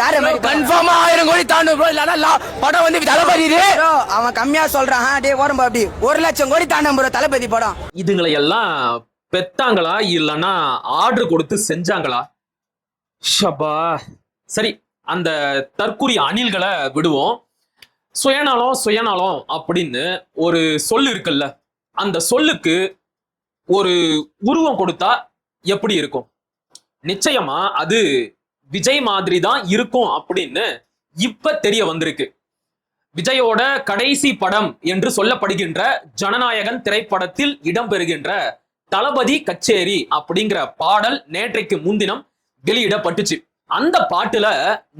வேற மாதிரி கன்ஃபார்மா ஆயிரம் கோடி தாண்டும் ப்ரோ இல்லனா படம் வந்து தளபதி ப்ரோ அவன் கம்மியா சொல்றான். டேய் ஓரம் அப்படி. ஒரு லட்சம் கோடி தாண்டும் ப்ரோ தளபதி படம். இதுங்களை எல்லாம் பெத்தாங்களா? இல்லைன்னா ஆர்டர் கொடுத்து செஞ்சாங்களா? ஷபா சரி அந்த தற்குறி அணில்களை விடுவோம். சுயநலம் சுயநலம் அப்படின்னு ஒரு சொல் இருக்குல்ல அந்த சொல்லுக்கு ஒரு உருவம் கொடுத்தா எப்படி இருக்கும்? நிச்சயமா அது விஜய் மாதிரி தான் இருக்கும் அப்படின்னு இப்ப தெரிய வந்திருக்கு. விஜயோட கடைசி படம் என்று சொல்லப்படுகின்ற ஜனநாயகன் திரைப்படத்தில் இடம்பெறுகின்ற தளபதி கச்சேரி அப்படிங்கிற பாடல் நேற்றைக்கு முன்தினம் வெளியிடப்பட்டுச்சு. அந்த பாட்டுல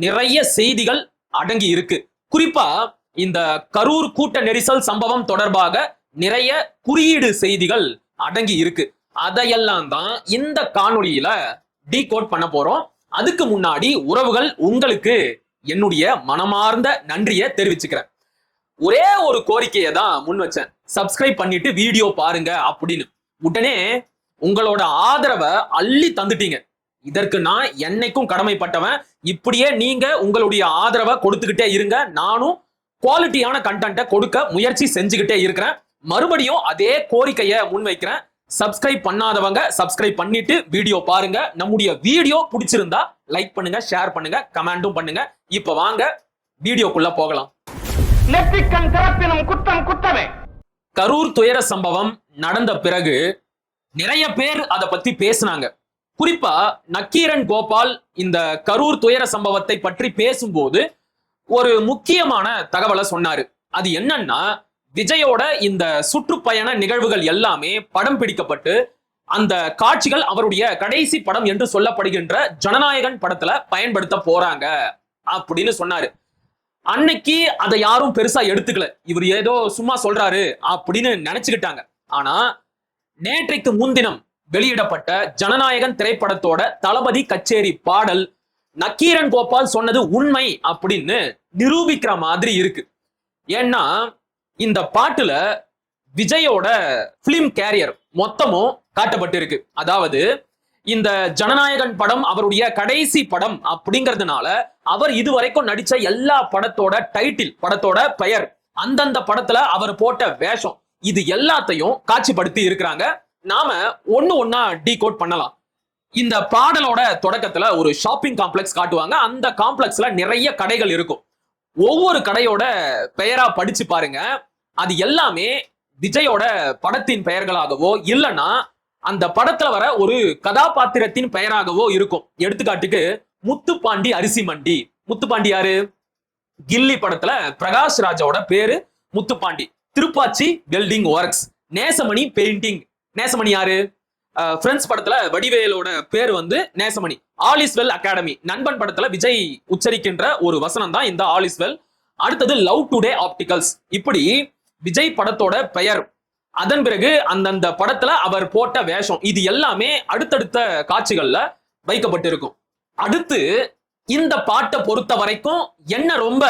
நிறைய செய்திகள் அடங்கி இருக்கு. குறிப்பா இந்த கரூர் கூட்ட நெரிசல் சம்பவம் தொடர்பாக நிறைய குறியீடு செய்திகள் அடங்கி இருக்கு. அதையெல்லாம் தான் இந்த காணொளியில டீகோட் பண்ண போறோம். அதுக்கு முன்னாடி உறவுகள் உங்களுக்கு என்னுடைய மனமார்ந்த நன்றியை தெரிவிச்சுக்கிறேன். ஒரே ஒரு கோரிக்கையை தான் முன் வச்சேன். சப்ஸ்கிரைப் பண்ணிட்டு வீடியோ பாருங்க அப்படின்னு. உடனே உங்களோட ஆதரவை அள்ளி தந்துட்டீங்க. இதற்கு நான் என்னைக்கும் கடமைப்பட்டவன். இப்படியே நீங்க உங்களுடைய ஆதரவை கொடுத்துக்கிட்டே இருங்க. நானும் குவாலிட்டியான கண்டென்ட்டை கொடுக்க முயற்சி செஞ்சுக்கிட்டே இருக்கிறேன். மறுபடியும் அதே கோரிக்கையை முன்வைக்கிறேன். சப்ஸ்கிரைப் பண்ணாதவங்க சப்ஸ்கிரைப் பண்ணிட்டு வீடியோ பாருங்க. நம்முடைய வீடியோ பிடிச்சிருந்தா லைக் பண்ணுங்க ஷேர் பண்ணுங்க கமெண்டும் பண்ணுங்க. இப்ப வாங்க வீடியோக்குள்ள போகலாம். நெற்றிக்கண் திறப்பினும் குற்றம் குற்றமே கரூர் துயர சம்பவம் நடந்த பிறகு நிறைய பேர் அதை பத்தி பேசினாங்க. குறிப்பா நக்கீரன் கோபால் இந்த கரூர் துயர சம்பவத்தை பற்றி பேசும்போது ஒரு முக்கியமான தகவலை சொன்னாரு. அது என்னன்னா விஜயோட இந்த சுற்றுப்பயண நிகழ்வுகள் எல்லாமே படம் பிடிக்கப்பட்டு அந்த காட்சிகள் அவருடைய கடைசி படம் என்று சொல்லப்படுகின்ற ஜனநாயகன் படத்துல பயன்படுத்த போறாங்க அப்படின்னு சொன்னாரு. அன்னைக்கு அதை யாரும் பெருசா எடுத்துக்கல. இவர் ஏதோ சும்மா சொல்றாரு அப்படின்னு நினைச்சுக்கிட்டாங்க. ஆனா நேற்றைக்கு முன்தினம் வெளியிடப்பட்ட ஜனநாயகன் திரைப்படத்தோட தளபதி கச்சேரி பாடல் நக்கீரன் கோபால் சொன்னது உண்மை அப்படின்னு நிரூபிக்கிற மாதிரி இருக்கு. ஏன்னா இந்த பாட்டுல விஜயோட பிலிம் கேரியர் மொத்தமும் காட்டப்பட்டிருக்கு. அதாவது இந்த ஜனநாயகன் படம் அவருடைய கடைசி படம் அப்படிங்கிறதுனால அவர் இதுவரைக்கும் நடிச்ச எல்லா படத்தோட டைட்டில் படத்தோட பெயர் அந்தந்த படத்துல அவர் போட்ட வேஷம் இது எல்லாத்தையும் காட்சிப்படுத்தி இருக்கிறாங்க. நாம ஒண்ணு டீ டீகோட் பண்ணலாம். இந்த பாடலோட தொடக்கத்துல ஒரு ஷாப்பிங் காம்ப்ளெக்ஸ் காட்டுவாங்க. அந்த காம்ப்ளெக்ஸ்ல நிறைய கடைகள் இருக்கும். ஒவ்வொரு கடையோட பெயரா படிச்சு பாருங்க. அது எல்லாமே விஜயோட படத்தின் பெயர்களாகவோ இல்லைன்னா அந்த படத்துல வர ஒரு கதாபாத்திரத்தின் பெயராகவோ இருக்கும். எடுத்துக்காட்டுக்கு முத்துப்பாண்டி அரிசி மண்டி முத்துப்பாண்டி யாரு? கில்லி படத்துல பிரகாஷ் ராஜாவோட பேரு Muthupandi. Thiruppachi welding works. Nesamani painting. Nesamani யாரு? ஃப்ரெண்ட்ஸ் படத்துல வடிவேலோட பேர் வந்து Nesamani. All is well academy. Nanban படத்துல விஜய் உச்சரிக்கின்ற ஒரு வசனம் தான் இந்த ஆல் இஸ் வெல் அடுத்தது லவ் டுடே ஆப்டிகல்ஸ். இப்படி விஜய் படத்தோட பெயர். அதன் பிறகு அந்தந்த படத்துல அவர் போட்ட வேஷம். இது எல்லாமே அடுத்தடுத்த காட்சிகள்ல வைக்கப்பட்டிருக்கும். அடுத்து இந்த பாட்டை பொறுத்த வரைக்கும் என்ன ரொம்ப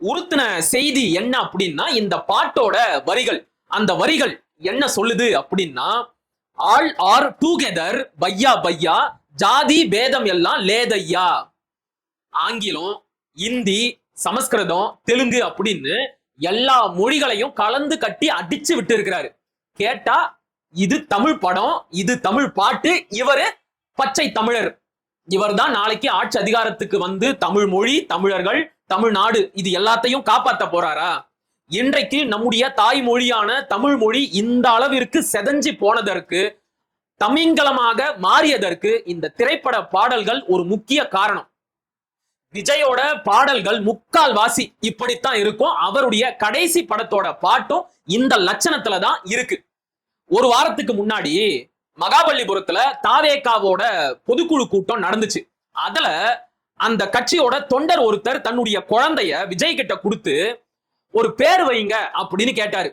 உறுத்தின செய்தி என்ன அப்படின்னா இந்த பாட்டோட வரிகள். அந்த வரிகள் என்ன சொல்லுது அப்படின்னா ஆல் ஆர் டூகெதர் பையா பையா ஜாதி பேதம் எல்லாம் லேதையா. ஆங்கிலம் இந்தி சமஸ்கிருதம் தெலுங்கு அப்படின்னு எல்லா மொழிகளையும் கலந்து கட்டி அடிச்சு விட்டு இருக்கிறாரு கேட்டா இது தமிழ் படம் இது தமிழ் பாட்டு இவரு பச்சை தமிழர். இவர்தான் நாளைக்கு ஆட்சி அதிகாரத்துக்கு வந்து தமிழ் மொழி தமிழர்கள் தமிழ்நாடு இது எல்லாத்தையும் காப்பாற்ற போறாரா? இன்றைக்கு நம்முடைய தாய்மொழியான தமிழ் மொழி இந்த அளவிற்கு செதஞ்சு போனதற்கு தமிங்கலமாக மாறியதற்கு இந்த திரைப்பட பாடல்கள் ஒரு முக்கிய காரணம். விஜயோட பாடல்கள் முக்கால் வாசி இப்படித்தான் இருக்கும். அவருடைய கடைசி படத்தோட பாட்டும் இந்த லட்சணத்துல தான் இருக்கு. ஒரு வாரத்துக்கு முன்னாடி மகாபலிபுரத்துல தாவேகாவோட பொதுக்குழு கூட்டம் நடந்துச்சு. அதுல அந்த கட்சியோட தொண்டர் ஒருத்தர் தன்னுடைய குழந்தைய விஜய் கிட்ட கொடுத்து ஒரு பேர் வைங்க அப்படின்னு கேட்டாரு.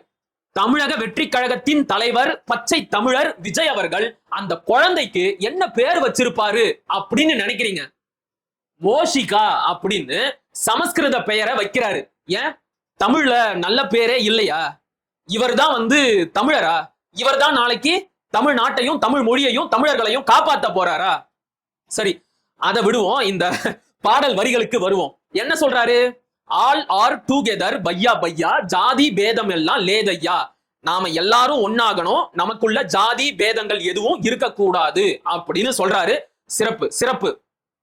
தமிழக வெற்றி கழகத்தின் தலைவர் பச்சை தமிழர் விஜய் அவர்கள் அந்த குழந்தைக்கு என்ன பேர் வச்சிருப்பாரு அப்படின்னு நினைக்கிறீங்க? மோஷிகா அப்படின்னு சமஸ்கிருத பெயரை வைக்கிறாரு. ஏன்? தமிழ்ல நல்ல பேரே இல்லையா? இவர்தான் வந்து தமிழரா? இவர்தான் நாளைக்கு தமிழ் நாட்டையும் தமிழ் மொழியையும் தமிழர்களையும் காப்பாத்த போறாரா? சரி அதை விடுவோம். இந்த பாடல் வரிகளுக்கு வருவோம். என்ன சொல்றாரு? ஆல் ஆர் டூகெதர் பையா பையா ஜாதி பேதம் எல்லாம் லேதையா? நாம எல்லாரும் ஒன்னாகணும் நமக்குள்ள ஜாதி பேதங்கள் எதுவும் இருக்கக்கூடாது அப்படின்னு சொல்றாரு. சிறப்பு சிறப்பு.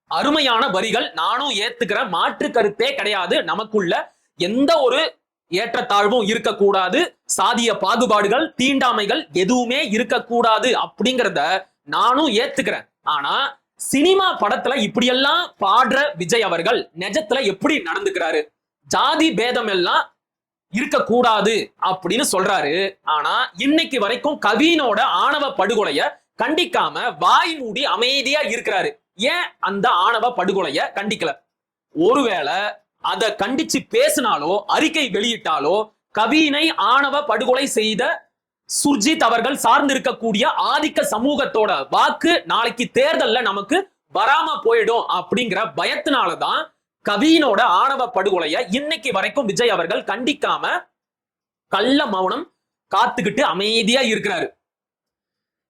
அருமையான வரிகள். நானும் ஏத்துக்கிற மாற்று கருத்தே கிடையாது. நமக்குள்ள எந்த ஒரு ஏற்றத்தாழ்வும் இருக்கக்கூடாது. சாதிய பாகுபாடுகள் தீண்டாமைகள் எதுவுமே இருக்கக்கூடாது அப்படிங்கிறத நானும் ஏத்துக்கிறேன். ஆனா சினிமா படத்துல இப்படியெல்லாம் பாடுற விஜய் அவர்கள் நிஜத்துல எப்படி நடந்துக்கிறாரு? ஜாதி பேதம் எல்லாம் இருக்கக்கூடாது அப்படின்னு சொல்றாரு. ஆனா இன்னைக்கு வரைக்கும் கவினோட ஆணவ படுகொலைய கண்டிக்காம வாய் மூடி அமைதியா இருக்கிறாரு. ஏன் அந்த ஆணவ படுகொலைய கண்டிக்கல? ஒருவேளை அதை கண்டிச்சு பேசினாலோ அறிக்கை வெளியிட்டாலோ கவினை ஆணவ படுகொலை செய்த சுர்ஜித் அவர்கள் சார்ந்திருக்கக்கூடிய ஆதிக்க சமூகத்தோட வாக்கு நாளைக்கு தேர்தல்ல நமக்கு வராம போயிடும் அப்படிங்கிற பயத்தினாலதான் கவினோட ஆணவ படுகொலைய இன்னைக்கு வரைக்கும் விஜய் அவர்கள் கண்டிக்காம கள்ள மௌனம் காத்துக்கிட்டு அமைதியா இருக்கிறாரு.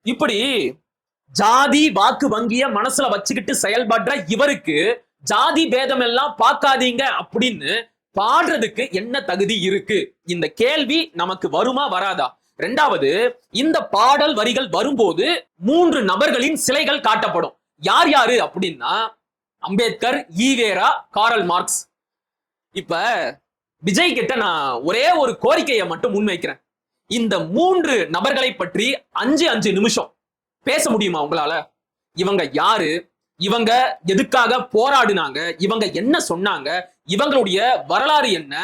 இப்படி ஜாதி வாக்கு வங்கிய மனசுல வச்சுக்கிட்டு செயல்படுற இவருக்கு ஜாதி பேதம் எல்லாம் பார்க்காதீங்க அப்படின்னு பாடுறதுக்கு என்ன தகுதி இருக்கு? இந்த கேள்வி நமக்கு வருமா வராதா? ரெண்டாவது இந்த பாடல் வரிகள் வரும்போது மூன்று நபர்களின் சிலைகள் காட்டப்படும். யார் யாரு அப்படின்னா அம்பேத்கர் ஈவேரா காரல் மார்க்ஸ். இப்ப விஜய் கிட்ட நான் ஒரே ஒரு கோரிக்கையை மட்டும் முன்வைக்கிறேன். இந்த மூன்று நபர்களை பற்றி அஞ்சு அஞ்சு நிமிஷம். பேச முடியுமா உங்களால? இவங்க யாரு? இவங்க எதுக்காக போராடினாங்க? இவங்க என்ன சொன்னாங்க? இவங்களுடைய வரலாறு என்ன?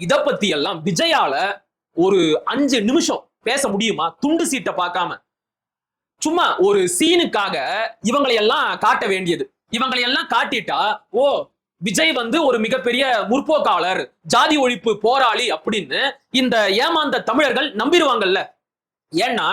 இத பத்தி எல்லாம் விஜயால ஒரு அஞ்சு நிமிஷம் பேச முடியுமா? துண்டு சீட்டை பார்க்காம. சும்மா ஒரு சீனுக்காக இவங்களை எல்லாம் காட்ட வேண்டியது. இவங்களை எல்லாம் காட்டிட்டா ஓ விஜய் வந்து ஒரு மிகப்பெரிய முற்போக்காளர் ஜாதி ஒழிப்பு போராளி அப்படின்னு இந்த ஏமாந்த தமிழர்கள் நம்பிடுவாங்கல்ல. ஏன்னா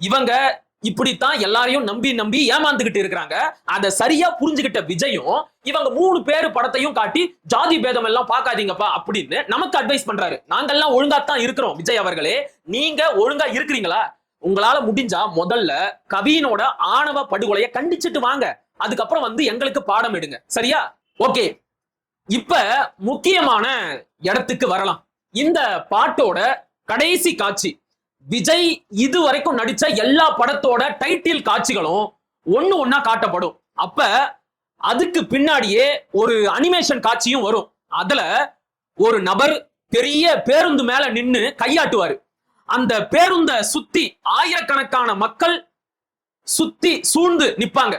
இவங்க இப்படித்தான் எல்லாரையும் நம்பி நம்பி ஏமாந்துகிட்டு இருக்கிறாங்க. அதை சரியா புரிஞ்சுகிட்ட விஜயும் இவங்க மூணு பேரு படத்தையும் காட்டி ஜாதி பேதம் எல்லாம் பார்க்காதீங்கப்பா அப்படின்னு நமக்கு அட்வைஸ் பண்றாரு. நாங்கெல்லாம் ஒழுங்கா தான் இருக்கிறோம் விஜய் அவர்களே. நீங்க ஒழுங்கா இருக்கிறீங்களா? உங்களால முடிஞ்சா முதல்ல கவியினோட ஆணவ படுகொலையை கண்டிச்சிட்டு வாங்க. அதுக்கப்புறம் வந்து எங்களுக்கு பாடம் எடுங்க. சரியா? ஓகே. இப்ப முக்கியமான இடத்துக்கு வரலாம். இந்த பாட்டோட கடைசி காட்சி. விஜய் இது வரைக்கும் நடிச்ச எல்லா படத்தோட டைட்டில் காட்சிகளும் ஒன்னு ஒன்னா காட்டப்படும். அப்ப அதுக்கு பின்னாடியே ஒரு அனிமேஷன் காட்சியும் வரும். அதுல ஒரு நபர் பெரிய பேருந்து மேல நின்னு கையாட்டுவாரு. அந்த பேருந்த சுத்தி ஆயிரக்கணக்கான மக்கள் சுத்தி சூழ்ந்து நிப்பாங்க.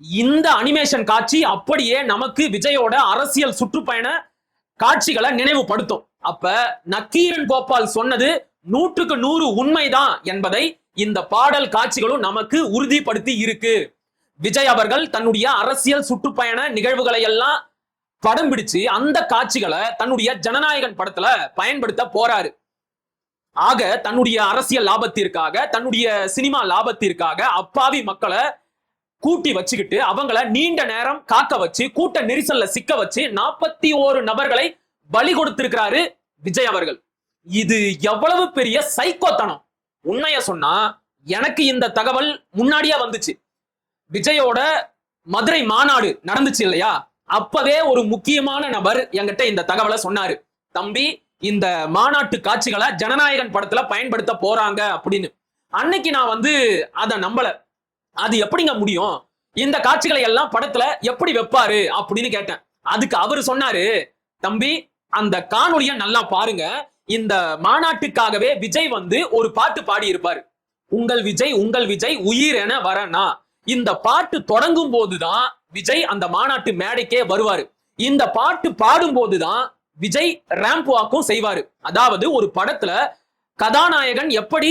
இந்த அனிமேஷன் காட்சி அப்படியே நமக்கு விஜயோட அரசியல் சுற்றுப்பயண காட்சிகளை நினைவுபடுத்தும். அப்ப நக்கீரன் கோபால் சொன்னது நூற்றுக்கு நூறு உண்மைதான் என்பதை இந்த பாடல் காட்சிகளும் நமக்கு உறுதிப்படுத்தி இருக்கு. விஜய் அவர்கள் தன்னுடைய அரசியல் சுற்றுப்பயண நிகழ்வுகளை எல்லாம் படம் பிடிச்சு அந்த காட்சிகளை தன்னுடைய ஜனநாயகன் படத்துல பயன்படுத்த போறாரு. ஆக தன்னுடைய அரசியல் லாபத்திற்காக தன்னுடைய சினிமா லாபத்திற்காக அப்பாவி மக்களை கூட்டி வச்சுக்கிட்டு அவங்கள நீண்ட நேரம் காக்க வச்சு கூட்ட நெரிசல்ல சிக்க வச்சு நாற்பத்தி ஓரு நபர்களை பலி கொடுத்திருக்கிறாரு விஜய் அவர்கள். இது எவ்வளவு பெரிய சைக்கோத்தனம் உண்மைய சொன்னா எனக்கு இந்த தகவல் முன்னாடியே வந்துச்சு. விஜயோட மதுரை மாநாடு நடந்துச்சு இல்லையா? அப்பவே ஒரு முக்கியமான நபர் என்கிட்ட இந்த தகவலை சொன்னாரு. தம்பி இந்த மாநாட்டு காட்சிகளை ஜனநாயகன் படத்துல பயன்படுத்த போறாங்க அப்படின்னு. அன்னைக்கு நான் வந்து அதை நம்பல. அது எப்படிங்க முடியும்? இந்த காட்சிகளை எல்லாம் படத்துல எப்படி வைப்பாரு அப்படின்னு கேட்டேன். அதுக்கு அவர் சொன்னாரு தம்பி அந்த காணொலிய நல்லா பாருங்க. இந்த மாநாட்டுக்காகவே விஜய் வந்து ஒரு பாட்டு பாடி இருப்பாரு உங்கள் விஜய் உங்கள் விஜய் உயிர் என வரனா? இந்த பாட்டு தொடங்கும் போதுதான் விஜய் அந்த மாநாட்டு மேடைக்கே வருவாரு. இந்த பாட்டு பாடும் போதுதான் விஜய் ரேம்ப் வாக்கும் செய்வாரு. அதாவது ஒரு படத்துல கதாநாயகன் எப்படி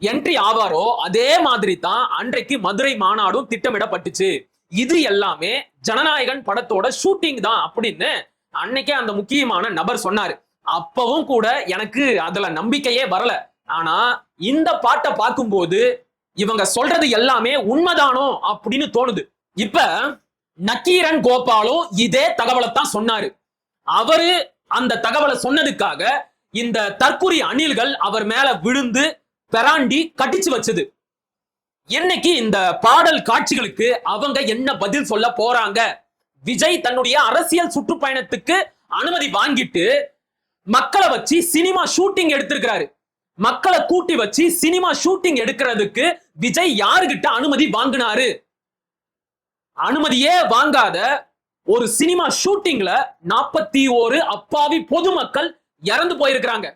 என்ட்ரி ஆவாரோ அதே மாதிரி தான் அன்றைக்கு மதுரை மாநாடும் திட்டமிடப்பட்டுச்சு. இது எல்லாமே ஜனநாயகன் படத்தோட ஷூட்டிங் தான் அப்படின்னு அன்னைக்கே அந்த முக்கியமான நபர் சொன்னாரு. அப்பவும் கூட எனக்கு அதுல நம்பிக்கையே வரல. ஆனா இந்த பாட்டை பார்க்கும்போது இவங்க சொல்றது எல்லாமே உண்மைதானோ அப்படின்னு தோணுது. இப்ப நக்கீரன் கோபாலும் இதே தகவலை தான் சொன்னாரு. அவரு அந்த தகவலை சொன்னதுக்காக இந்த தற்குறி அணில்கள் அவர் மேல விழுந்து பெராண்டி கட்டிச்சு வச்சது. இன்னைக்கு இந்த பாடல் காட்சிகளுக்கு அவங்க என்ன பதில் சொல்ல போறாங்க? விஜய் தன்னுடைய அரசியல் சுற்றுப்பயணத்துக்கு அனுமதி வாங்கிட்டு மக்களை வச்சு சினிமா ஷூட்டிங் எடுத்திருக்கிறாரு. மக்களை கூட்டி வச்சு சினிமா ஷூட்டிங் எடுக்கிறதுக்கு விஜய் யாருகிட்ட அனுமதி வாங்கினாரு? அனுமதியே வாங்காத ஒரு சினிமா ஷூட்டிங்ல நாற்பத்தி ஒரு அப்பாவி பொதுமக்கள் இறந்து போயிருக்கிறாங்க.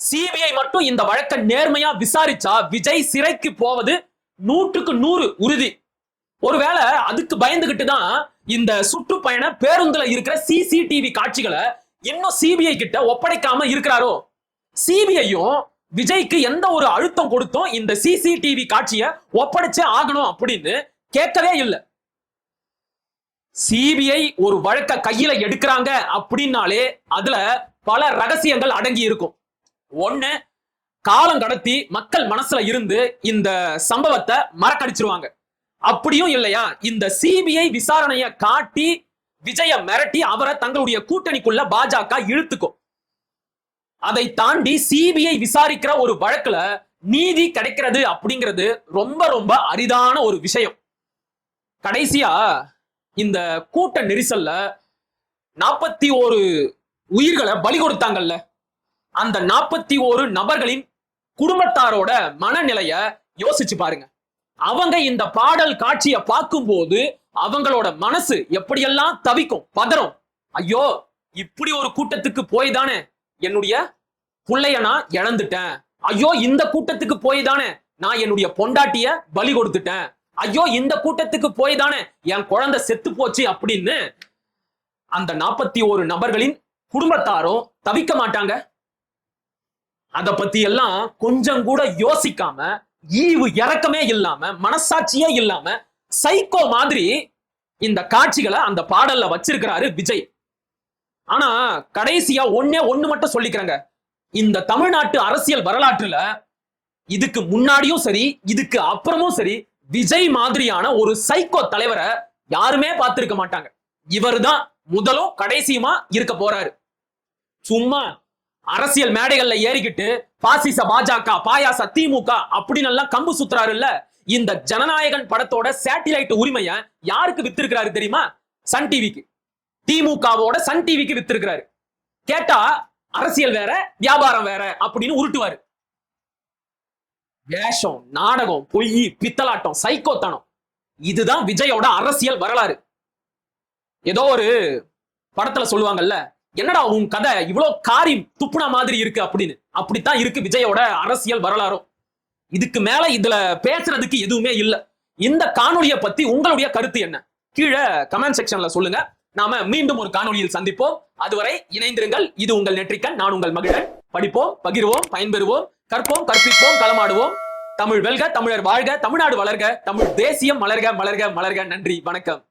சிபிஐ மட்டும் இந்த வழக்கை நேர்மையா விசாரிச்சா விஜய் சிறைக்கு போவது நூற்றுக்கு நூறு உறுதி. ஒருவேளை அதுக்கு பயந்துகிட்டு தான் இந்த சுற்றுப்பயண பேருந்துல இருக்கிற சிசிடிவி காட்சிகளை இன்னும் சிபிஐ கிட்ட ஒப்படைக்காம இருக்கிறாரோ? சிபிஐயும் விஜய்க்கு எந்த ஒரு அழுத்தம் கொடுத்தும் இந்த சிசிடிவி காட்சியை ஒப்படைச்சே ஆகணும் அப்படின்னு கேட்கவே இல்லை. சிபிஐ ஒரு வழக்க கையில எடுக்கிறாங்க அப்படின்னாலே அதுல பல ரகசியங்கள் அடங்கி இருக்கும். ஒண்ணு காலம் கடத்தி மக்கள் மனசுல இருந்து இந்த சம்பவத்தை மறக்கடிச்சிருவாங்க. அப்படியும் இல்லையா? இந்த சிபிஐ விசாரணைய காட்டி விஜய மிரட்டி அவரை தங்களுடைய கூட்டணிக்குள்ள பாஜக இழுத்துக்கும். அதை தாண்டி சிபிஐ விசாரிக்கிற ஒரு வழக்குல நீதி கிடைக்கிறது அப்படிங்கிறது ரொம்ப ரொம்ப அரிதான ஒரு விஷயம். கடைசியா இந்த கூட்ட நெரிசல்ல நாற்பத்தி ஒரு உயிர்களை பலி கொடுத்தாங்கல்ல. அந்த நாற்பத்தி ஒரு நபர்களின் குடும்பத்தாரோட மனநிலைய யோசிச்சு பாருங்க. அவங்க இந்த பாடல் காட்சியை பார்க்கும்போது அவங்களோட மனசு எப்படியெல்லாம் தவிக்கும்? பதறும். ஐயோ இப்படி ஒரு கூட்டத்துக்கு போய் தானே என்னுடைய பிள்ளைய நான் இழந்துட்டேன். ஐயோ இந்த கூட்டத்துக்கு போய் தானே நான் என்னுடைய பொண்டாட்டிய பலி கொடுத்துட்டேன். ஐயோ இந்த கூட்டத்துக்கு போய் தானே என் குழந்தை செத்து போச்சு அப்படின்னு அந்த நாற்பத்தி ஒரு நபர்களின் குடும்பத்தாரும் தவிக்க மாட்டாங்க. அத பத்தி எல்லாம் கொஞ்சம் கூட யோசிக்காம ஈவு இறக்கமே இல்லாம மனசாட்சியே இல்லாம சைக்கோ மாதிரி இந்த காட்சிகளை அந்த பாடல்ல வச்சிருக்கிறாரு விஜய். ஆனா கடைசியா ஒன்னே ஒண்ணு மட்டும் சொல்லிக்கிறேங்க. இந்த தமிழ்நாட்டு அரசியல் வரலாற்றுல இதுக்கு முன்னாடியும் சரி இதுக்கு அப்புறமும் சரி விஜய் மாதிரியான ஒரு சைக்கோ தலைவரை யாருமே பார்த்திருக்க மாட்டாங்க. இவர்தான் முதலும் கடைசியுமா இருக்க போறாரு. சும்மா அரசியல் மேடைகள்ல ஏறிக்கிட்டு பாசிச பாஜக பாயாச திமுக அப்படின்னு எல்லாம் கம்பு சுத்துறாரு இல்ல இந்த ஜனநாயகன் படத்தோட சேட்டிலைட் உரிமைய யாருக்கு வித்திருக்கிறாரு தெரியுமா? சன் டிவிக்கு. திமுகவோட சன் டிவிக்கு வித்திருக்கிறாரு. கேட்டா அரசியல் வேற வியாபாரம் வேற அப்படின்னு உருட்டுவாரு. வேஷம் நாடகம் பொய் பித்தலாட்டம் சைக்கோத்தனம். இதுதான் விஜயோட அரசியல் வரலாறு. ஏதோ ஒரு படத்துல சொல்லுவாங்கல்ல என்னடா உன் கதை இவ்வளவு காரி துப்புனா மாதிரி இருக்கு அப்படின்னு. அப்படித்தான் இருக்கு விஜயோட அரசியல் வரலாறும். இதுக்கு மேல இதுல பேசுறதுக்கு எதுவுமே இல்ல. இந்த காணொலியை பத்தி உங்களுடைய கருத்து என்ன? கீழே கமெண்ட் செக்ஷன்ல சொல்லுங்க. நாம மீண்டும் ஒரு காணொலியில் சந்திப்போம். அதுவரை இணைந்திருங்கள். இது உங்கள் நெற்றிக்கன் நான் உங்கள் மகிழன். படிப்போம் பகிர்வோம் பயன்பெறுவோம் கற்போம் கற்பிப்போம் களமாடுவோம். தமிழ் வெல்க தமிழர் வாழ்க தமிழ்நாடு வளர்க தமிழ் தேசியம் மலர்க மலர்க மலர்க. நன்றி வணக்கம்.